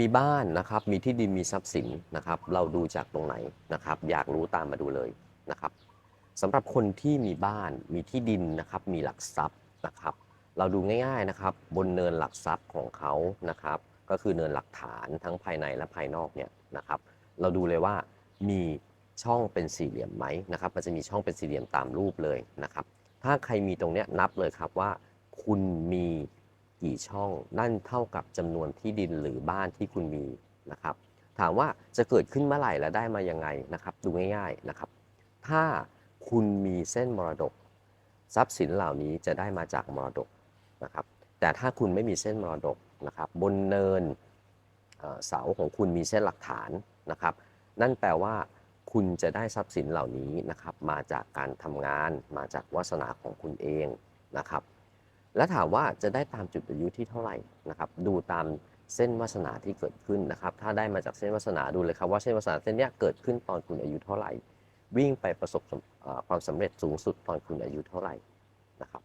มีบ้านนะครับ มีที่ดิน มีทรัพย์สินนะครับ เราดูจากตรงไหนนะครับ อยากรู้ตามมาดูเลยนะครับสำหรับคนที่มีบ้าน มีที่ดินนะครับ มีหลักทรัพย์นะครับ เราดูง่ายๆนะครับ บนเนินหลักทรัพย์ของเขานะครับ ก็คือเนินหลักฐานทั้งภายในและภายนอกเนี่ยนะครับ เราดูเลยว่ามีช่องเป็นสี่เหลี่ยมไหมนะครับ มันจะมีช่องเป็นสี่เหลี่ยมตามรูปเลยนะครับ ถ้าใครมีตรงเนี้ยนับเลยครับว่า คุณมี กี่ช่อง นั่นเท่ากับจำนวนที่ดินหรือบ้านที่คุณมีนะครับ ถามว่าจะเกิดขึ้นเมื่อไหร่และได้มายังไงนะครับ ดูง่ายๆนะครับ ถ้าคุณมีเส้นมรดก ทรัพย์สินเหล่านี้จะได้มาจากมรดกนะครับ แต่ถ้าคุณไม่มีเส้นมรดกนะครับ บนเนินเอ่อเสาของคุณมีเส้นหลักฐานนะครับ นั่นแปลว่าคุณจะได้ทรัพย์สินเหล่านี้นะครับ มาจากการทำงานมาจากวาสนาของคุณเองนะครับ และถามว่าจะได้ตามจุดอายุที่เท่าไหร่นะครับ ดูตามเส้นวาสนาที่เกิดขึ้นนะครับ ถ้าได้มาจากเส้นวาสนาดูเลยครับว่าเส้นวาสนาเส้นนี้เกิดขึ้นตอนคุณอายุเท่าไหร่ วิ่งไปประสบความสำเร็จสูงสุดตอนคุณอายุเท่าไหร่นะครับ